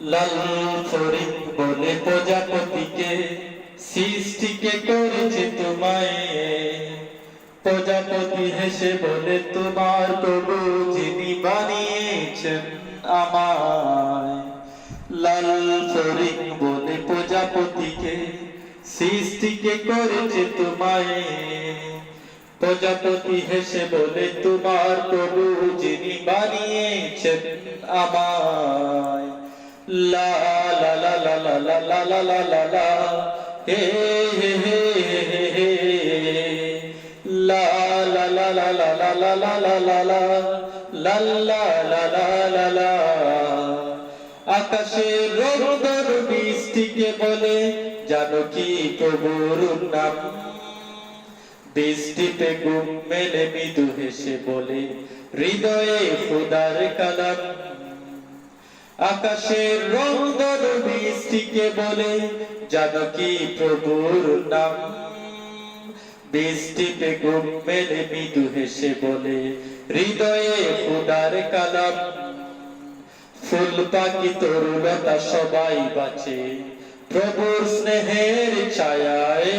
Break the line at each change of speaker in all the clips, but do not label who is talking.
লাল ফরিদ বলে প্রজাপতিকে, সৃষ্টিকে করেছে তোমায়। প্রজাপতি হেসে বলে, তোমার প্রভু যিনি বানিয়েছেন আমায়। লাল ফরিদ বলে, প্রজাপতিকে, সৃষ্টিকে করেছে তোমায়। প্রজাপতি হেসে বলে, তোমার প্রভু যিনি বানিয়েছেন আমায়। লা লা লা লা লা লা লা হে হে হে হে লা লা লা লা লা লা লা লা লা লা লা লা লা লা লা লা আকাশে রোদর বৃষ্টিকে বলে জানো কি প্রভুর নাম বৃষ্টিতে ঘুম মেলে মৃদু হেসে বলে হৃদয়ে খুদার কালাম আকাশের রংধর বৃষ্টিকে বলে জানো কি প্রভুর নাম? বৃষ্টিতে ঘুম মেলে মৃদু হেসে বলে, হৃদয়ে খুদার কালাম। ফুল পাখি তরুলতা সবাই বাঁচে, প্রভুর স্নেহের ছায়ায়।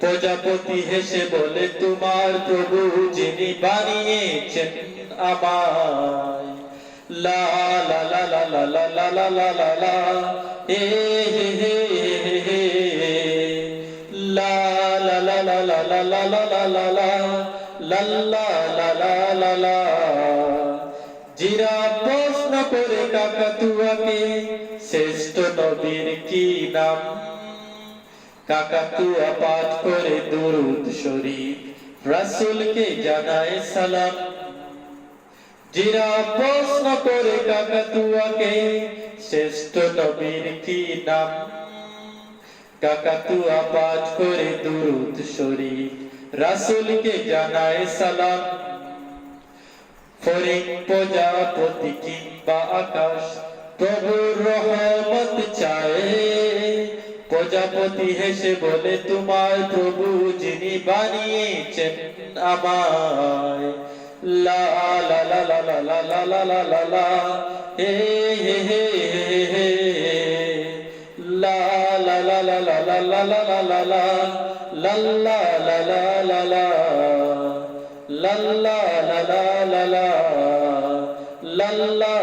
প্রজাপতি হেসে বলে, তোমার প্রভু যিনি বানিয়েছেন আমায় লা লা লা লা লা লা লা হে হে হে হে লা লা লা লা লা লা লা লা লা লা লা লা লা লা লা লা লা জিরা প্রশ্ন করে কাকাতুয়াকে শ্রেষ্ঠ নবীর কি নাম কাকাতুয়া পাঠ করে দুরুদ শরীফ রাসূলকে জানায় সালাম জিরা প্রশ্ন করে কাকাতুয়াকে শ্রেষ্ঠ নবীর কি নাম? কাকাতুয়া পাঠ করে দুরুদ শরীফ, রাসূলকে জানায় সালাম। ফরিং প্রজাপতি কিংবা আকাশ, প্রভুর রহমত চায়। প্রজাপতি হেসে বলে তোমার প্রভু যিনি বানিয়েছেন আমায় লা লা লা লা লা লা লা লা লা লা লা হে হে হে হে হে লা লা লা লা লা লা লা লা লা লা লা লা লা লা লা লা লা La la la la la la la la la la la la la